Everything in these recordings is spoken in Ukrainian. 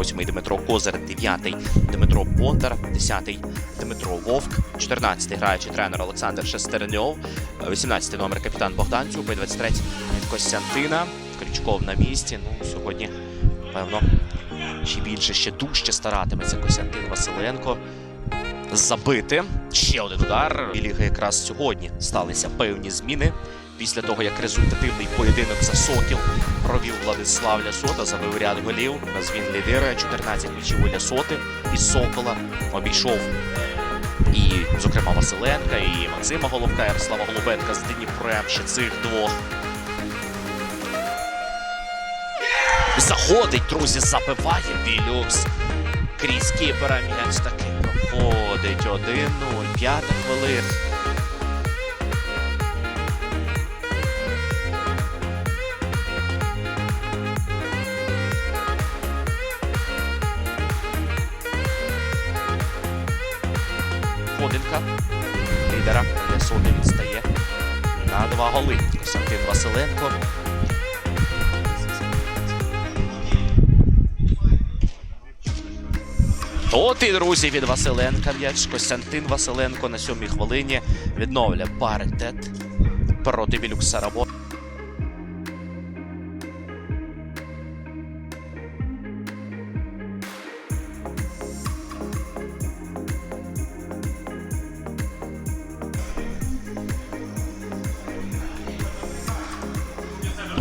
Восьмий Дмитро Козир, дев'ятий Дмитро Бондар, десятий Дмитро Вовк, 14-й граючий тренер Олександр Шестерньов, 18-й номер капітан Богдан Цюпа 23-й від Костянтина. Крючков на місці. Ну, сьогодні, певно, ще більше, ще дужче старатиметься Костянтин Василенко забити. Ще один удар. І ліги якраз сьогодні сталися певні зміни. Після того, як результативний поєдинок за Сокіл провів Владислав Лясота, забив ряд голів. Назвін лідирує 14 м'ячів у Лясоти із Сокола обійшов і, зокрема, Василенка, і Максима Головка, Ярослава Голубенка з Дніпрем. Ще цих двох. Заходить, друзі, забиває Білюкс. Крізь кіпера м'яч таки проходить 1-0. П'ята хвилина. Ходинка. Лідера Лясони відстає на два голи. Костянтин Василенко. От і друзі від Василенка м'яч. Костянтин Василенко на сьомій хвилині відновлює паритет проти Білюкса Рамо.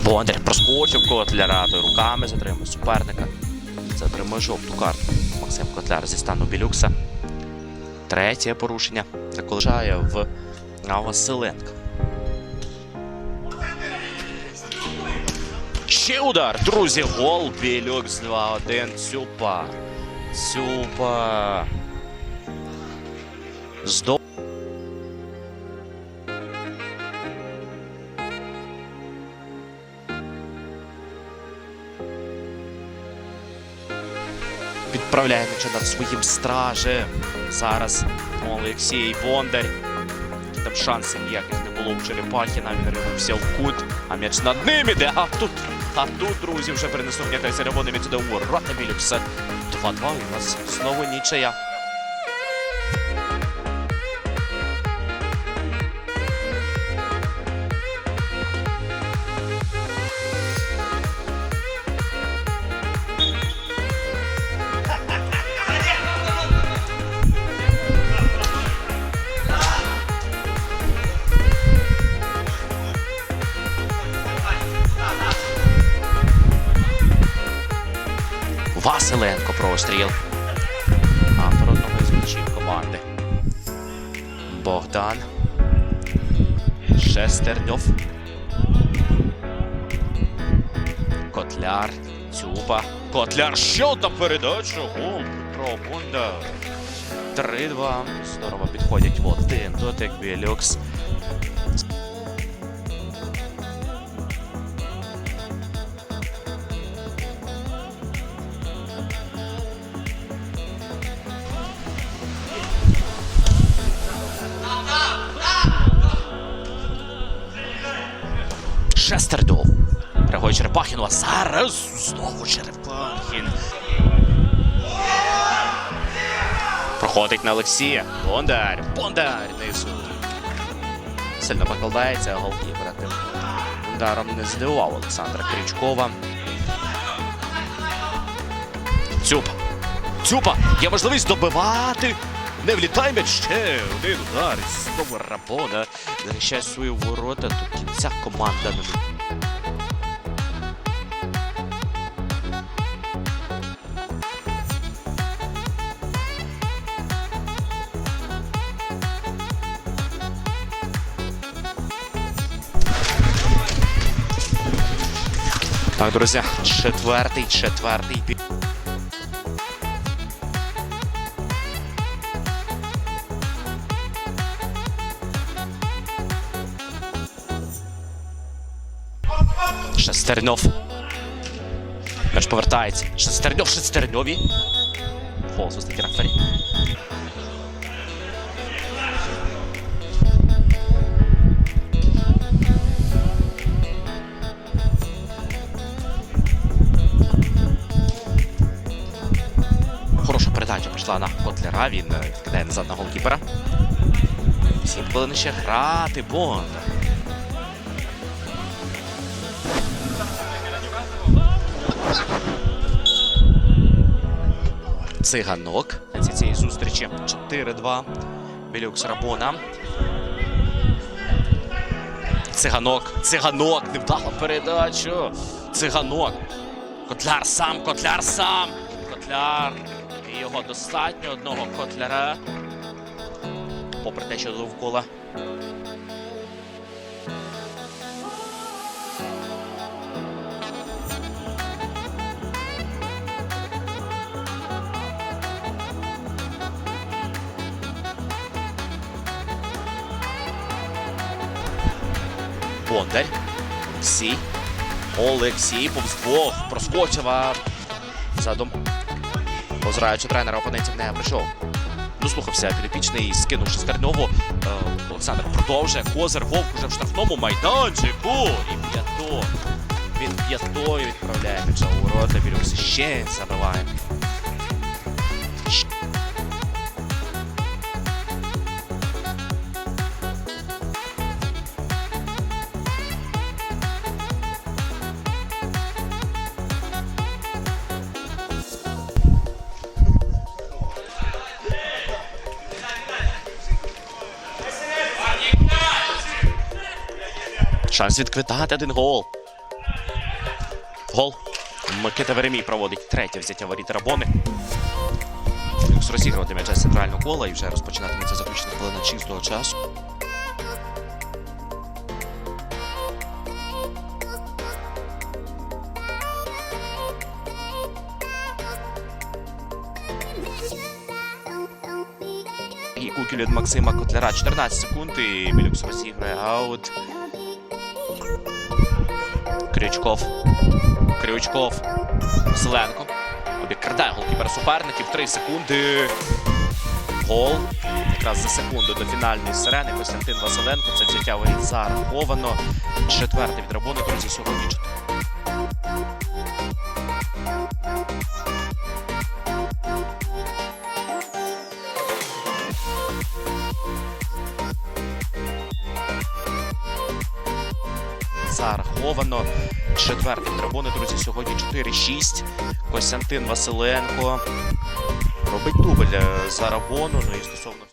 Бондар проскочив Котляра, той руками затримує суперника. Затримує жовту карту. Максим Котляр зі стану Білюкса. Третє порушення заколишає в Василенка. Ще удар, друзі, гол Білюкс 2-1. Цюпа. Цюпа. Здо... Відправляє м'яча над своїм стражем. Зараз Олексій Бондар. Там шансів ніяких не було у Черепахіна. Він ривався в кут, а м'яч над ним іде. А тут, а тут, друзі, вже перенесуть м'яка червоний м'яч у ворота Білюкса. 2-2 у нас знову нічия. Василенко простріл. Автор одного із м'ячів команди. Богдан. Шестерньов. Котляр. Цюпа. Котляр. Що та передача? Гол. Петро Бондар. 3-2. Здорово підходять один дотик. Білюкс. Шестердов. Реагує Черепахін. А зараз знову Черепахін. Проходить на Олексія. Бондар. Бондар. Низу. Сильно покладається. Голкіпера тим ударом не здивував Олександра Крючкова. Цюпа. Цюпа. Є можливість добивати. Не влітай м'яч. Ще один удар. І знову Рабона. Захищає свої ворота. До кінця команда не Так, друзі, четвертий, четвертий Шестерньов. М'яч повертається. Шестерньов, Шестерньові. Фол, свистить рефері. Руслана Котляра. Він е, кидає назад на голкіпера. Сім хвилин ще грати. Бондар. Циганок ці- цієї зустрічі 4-2. Білюкс Рабона. Циганок, циганок, невдала передачу. Циганок. Котляр сам, котляр сам. Котляр. І його достатньо одного котляра. Попри те, що довкола. Бондар. Олексій. Олексій повз двох. Проскочив, а задом. Позираючи тренера опонентів не прийшов. Дослухався підопічний і скинувши Стерньову. Е, Олександр продовжує. Козир Вовк уже в штрафному майданчику. І п'ято. Він п'ятою відправляє м'яча у ворота. Білюкс ще забиває. Шанс відквитати один гол. Гол. Микита Веремій проводить третє взяття воріт Рабони. Люкс розігрувати м'яча з центрального кола і вже розпочинатиметься заключна хвилина чистого часу. І кукіль від Максима Котляра 14 секунд і Білюкс розігрує аут. Крючков. Крючков. Зеленко. Обікрадає голкіпер суперників. 3 секунди. Гол. Якраз за секунду до фінальної сирени. Костянтин Василенко. Це взяття воріт зараховано. Четверте від роботи, друзі, сьогодні. Зараховано. Четвертий трибуни, друзі, сьогодні 4-6. Костянтин Василенко робить дубль е, за Рабону. Ну і стосовно